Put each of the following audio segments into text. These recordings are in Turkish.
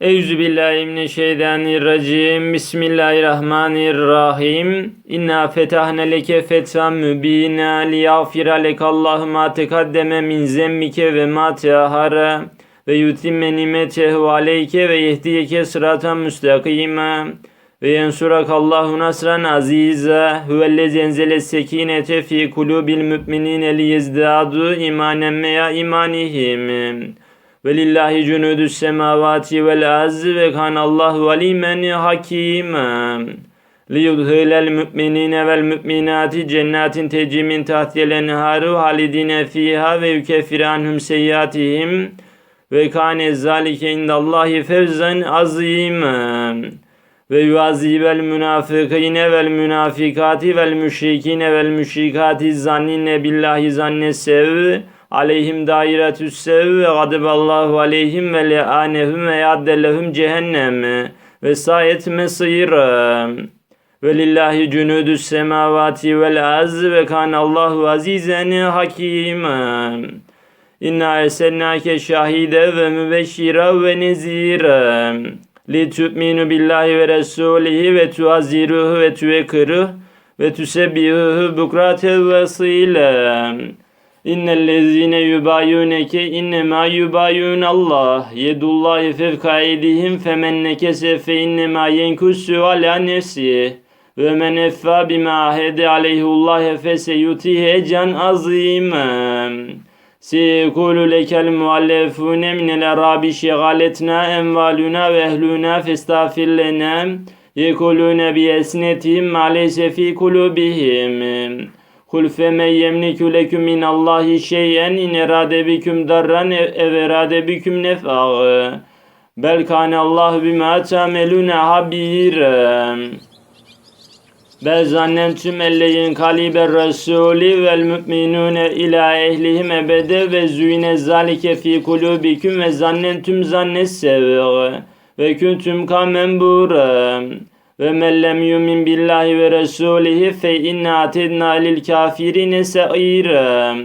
Eûzü billahi mineşşeytanirracim. Bismillahirrahmanirrahim. İnna fetahne leke fethan mübina liyagfira lekallahu ma tekaddeme min zemmike ve ma teahara ve yutimme nimetehu aleyke ve yehdiyeke sıratan müstakima ve yensurakallahu nasran aziza huvellezi enzele sekinete fi kulubil müminine liyezdadu imanen meya imanihim. Ve lillahi cunudus semavati vel arzi ve kanallahu alimen hakima. liyudhilel müminine vel müminati cennetin tecri min tahtiyel enharu halidine fiha ve yukeffir anhum seyyiatihim ve kâne zâlike indallahi fevzen azîmen ve yuazibel münafıkine vel münafikati vel müşrikine aleyhim dairetüs sev ve gadiballahu aleyhim ve le'anehum ve yaddellehum cehennem ve sayet mesira ve lillahi cunudus semavati vel arz ve kanallahu azizen hakima İnna erselnake şahide ve mübeşşira ve nezira li tu'minu billahi ve rasulihi ve tuaziruhu ve tuvekkiruhu ve tusebbihuhu bukraten ve asila. İnnellezine yubayuneke innema yubayun Allah yedullahi fevka eydihim femen nekese fe innema yenkusu ala nefsi ve men effa bima ahede aleyhullah feseyutihe can azimem. سيقول لك المؤلفون من الأعراب شغالتنا أموالنا وأهلنا فاستغفر لنا يقولون بألسنتهم ما ليس في قلوبهم Kul fe men yemliku leküm min Allahi şeyen in erade biküm darran ev erade biküm nef'a. Bel kâne Allah bima tamelûne habir. Bel zannentum elleyin kaliber rasûli vel mü'minûne ila ehlihim ebede ve züyne zalike fi kulubiküm ve zannentum zannessev ve küntüm kamen buğrem ve men lem yumin billahi ve rasulihi fe inna atedna lil kafirine se'ira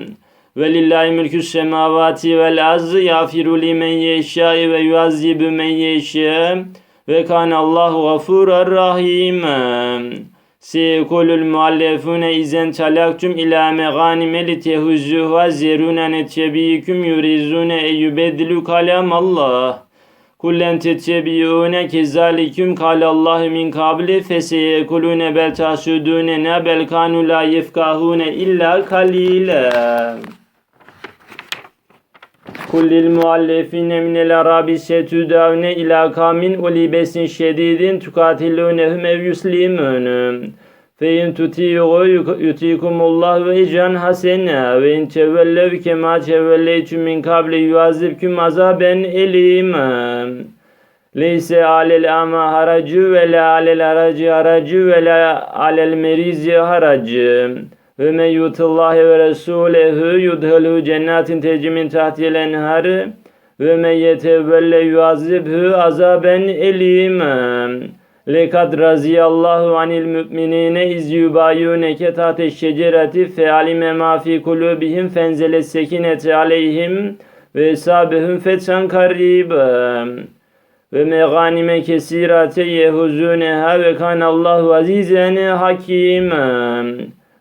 ve lillahi mülkü semavati vel arz yafiru limen yeşâ ve yuazzibu men yeşâ. Ve kanallahu gafurar rahîmen Seyekulul muallefune izen talaktum ila meganime li tehuzzuha zeruna nettebiyikum yurizune e yubeddilu kalam Allah. Kullen tettebiune kezalikum kalallahu min kabli feseyekulune bel tahsudune ne bel kanu la yefkahune illa kalila. Kullil muallefine minel arabi setüdavne ila kamin uli besin şedidin tukatilunehum ev yuslimunum. Fe in tutiyu yutikumullah ve icran hasene ve in tevellev kema tevelleytüm min kable yuazibküm azaben elimem. Leyse alel ama haracı ve la alel haracı haracı ve la alel merizi haracı. Ve men yutillahi ve resulehu yudhelu cennetin tecri min tahtiyel enhar Lekad raziyallahu anil müminine iz yubayuneke tahte şecereti fe alime ma fi kulubihim fenzele sekinete aleyhim ve esabehum fethan karibem ve meganime kesirate yehuzuneha ve kanallahu azizen hakimem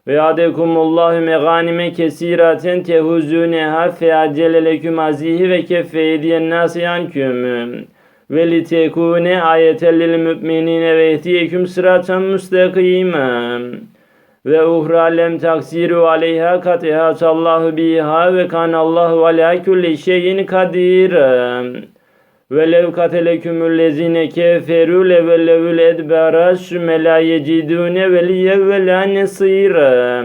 ve adekumullahu meganime kesiraten tehuzuneha fe aceleleküm azihi ve keffe ediyen nasiyanküm ve litekune ayeten lil müminine ve ehtiyeküm sıratan müstakime ve uhra lem taksiru aleyha kat ehatallahu biha ve kanallahu ala kulli şeyin kadir ve lev katelekümül lezine keferu levellevül edbara sümme la yecidune veliye ve la nesira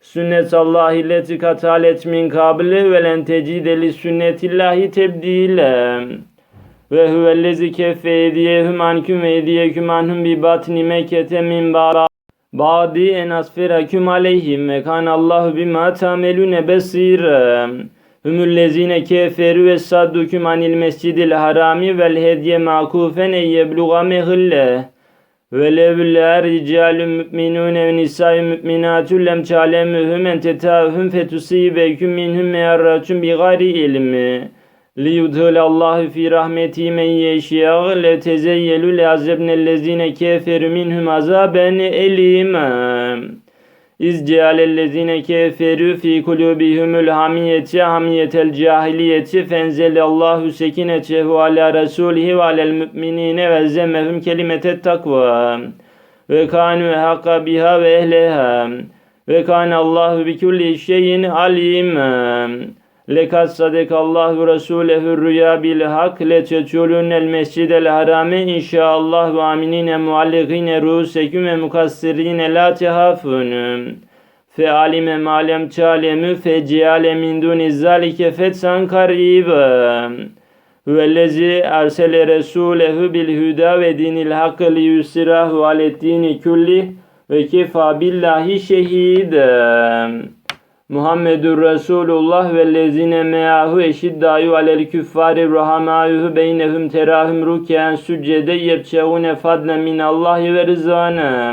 sünnetallahi leti katalet min kabli ve len tecide li sünnetillahi tebdile ve huvellezi keffe ediyehum anküm ve ediyeküm anhum bi batni mekete min Badi en asferaküm aleyhim ve kanallahu bima tamelune besira Hümüllezine keferu ve sadduküm anil mescidil harami vel hediye makufen ey yebluğa mehille. Ve levler ricalun müminune ve nisa'yu müminatun lem ta'lemuhum en tetâhum fetusibeküm minhum meyarratun bi gayri ilmi لِيُدْهِلَ اللّٰهُ فِي رَحْمَتِهِ مَنْ يَشَاءُ لَتَزَيَّلُوا لَعَذَّبْنَا الَّذ۪ينَ كَفَرُوا مِنْهُمْ عَذَابًا أَلِيمًا إِذْ جَعَلَ الَّذ۪ينَ كَفَرُوا فِي قُلُوبِهِمُ الْحَمِيَّةَ حَمِيَّةَ الْجَاهِلِيَّةِ فَأَنزَلَ اللّٰهُ سَكِينَتَهُ عَلَى رَسُولِهِ وَعَلَى الْمُؤْمِنِينَ وَأَلْزَمَهُمْ كَلِمَةَ التَّقْوَى وَكَانُوا أَحَقَّ بِهَا وَأَهْلَهَا وَكَانَ اللّٰهُ بِكُلِّ شَيْءٍ عَلِيمًا Lekad sadakallahu resulehu rüya bil hak le tetulunel mescidel harame inşallah ve aminine muallikine ruseküm ve mukassirine la tehafunum. Fe alime malem çalemü fe ciale min duni zalike fetsan karibe. Vellezi ersele resulehu bil hüda ve dinil hakkı li yusirahu alettini külli ve kefa billahi şehidem. Muhammedur Resulullah ve lezine me'ahu eşiddâyu alel küffâri rahamâyuhu beynehum terahum rükâen süccede yebçeğune fadlen minallahi ve rızâne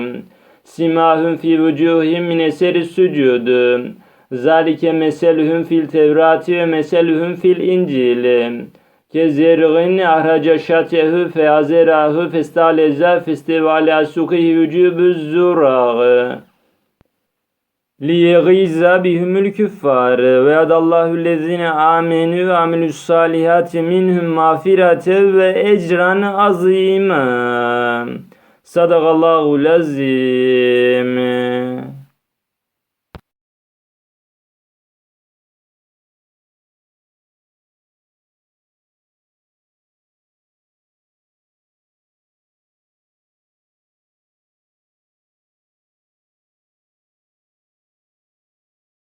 simâhum fi vücûhim min eseri sücûd. Zâlike meselühüm fil tevrati ve meselühüm fil incil. Kezergin ahraca şatehu feazerahu festaleza festivale sukihi vücûbüz zurâğı لِيَغِيزَ بِهُمُ الْكُفَّارِ وَيَدَ اللّٰهُ الَّذِينَ آمَنُوا وَعَمِلُوا الصَّالِحَاتِ مِنْهُمْ مَغْفِرَةً وَاَجْرًا عَظِيمًا Sadakallahu lazim.